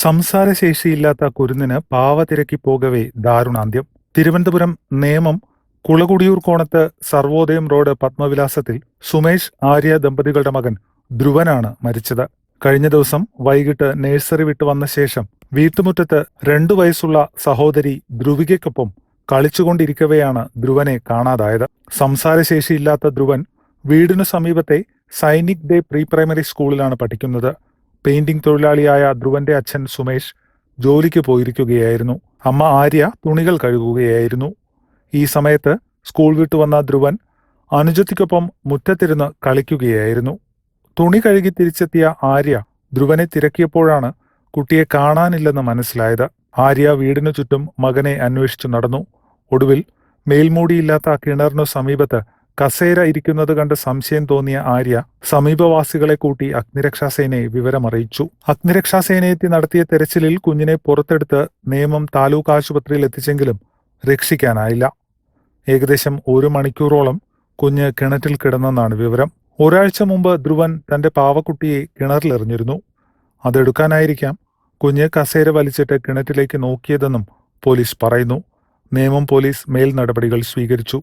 സംസാരശേഷിയില്ലാത്ത കുരുന്നിന് പാവതിരക്കി പോകവേ ദാരുണാന്ത്യം. തിരുവനന്തപുരം നേമം കുളകുടിയൂർ കോണത്ത് സർവോദയം റോഡ് പത്മവിലാസത്തിൽ സുമേഷ് ആര്യ ദമ്പതികളുടെ മകൻ ധ്രുവനാണ് മരിച്ചത്. കഴിഞ്ഞ ദിവസം വൈകിട്ട് നഴ്സറി വിട്ടു വന്ന ശേഷം വീട്ടുമുറ്റത്ത് രണ്ടു വയസ്സുള്ള സഹോദരി ധ്രുവികയ്ക്കൊപ്പം കളിച്ചുകൊണ്ടിരിക്കവെയാണ് ധ്രുവനെ കാണാതായത്. സംസാരശേഷിയില്ലാത്ത ധ്രുവൻ വീടിനു സമീപത്തെ സൈനിക് ഡേ പ്രീ പ്രൈമറി സ്കൂളിലാണ് പഠിക്കുന്നത്. പെയിന്റിംഗ് തൊഴിലാളിയായ ധ്രുവന്റെ അച്ഛൻ സുമേഷ് ജോലിക്ക് പോയിരിക്കുകയായിരുന്നു. അമ്മ ആര്യ തുണികൾ കഴുകുകയായിരുന്നു. ഈ സമയത്ത് സ്കൂൾ വിട്ടു വന്ന ധ്രുവൻ അനുജത്തിക്കൊപ്പം മുറ്റത്തിരുന്ന് കളിക്കുകയായിരുന്നു. തുണി കഴുകി തിരിച്ചെത്തിയ ആര്യ ധ്രുവനെ തിരക്കിയപ്പോഴാണ് കുട്ടിയെ കാണാനില്ലെന്ന് മനസ്സിലായത്. ആര്യ വീടിനു ചുറ്റും മകനെ അന്വേഷിച്ചു നടന്നു. ഒടുവിൽ മേൽമൂടിയില്ലാത്ത കിണറിനു സമീപത്ത് കസേര ഇരിക്കുന്നത് കണ്ട് സംശയം തോന്നിയ ആര്യ സമീപവാസികളെ കൂട്ടി അഗ്നിരക്ഷാസേനയെ വിവരമറിയിച്ചു. അഗ്നിരക്ഷാസേനയെത്തി നടത്തിയ തെരച്ചിലിൽ കുഞ്ഞിനെ പുറത്തെടുത്ത് നേമം താലൂക്ക് ആശുപത്രിയിൽ എത്തിച്ചെങ്കിലും രക്ഷിക്കാനായില്ല. ഏകദേശം ഒരു മണിക്കൂറോളം കുഞ്ഞ് കിണറ്റിൽ കിടന്നെന്നാണ് വിവരം. ഒരാഴ്ച മുമ്പ് ധ്രുവൻ തന്റെ പാവക്കുട്ടിയെ കിണറിലെറിഞ്ഞിരുന്നു അതെടുക്കാനായിരിക്കാം കുഞ്ഞ് കസേര വലിച്ചിട്ട് കിണറ്റിലേക്ക് നോക്കിയതെന്നും പോലീസ് പറയുന്നു. നിയമം പോലീസ് മേൽ നടപടികൾ സ്വീകരിച്ചു.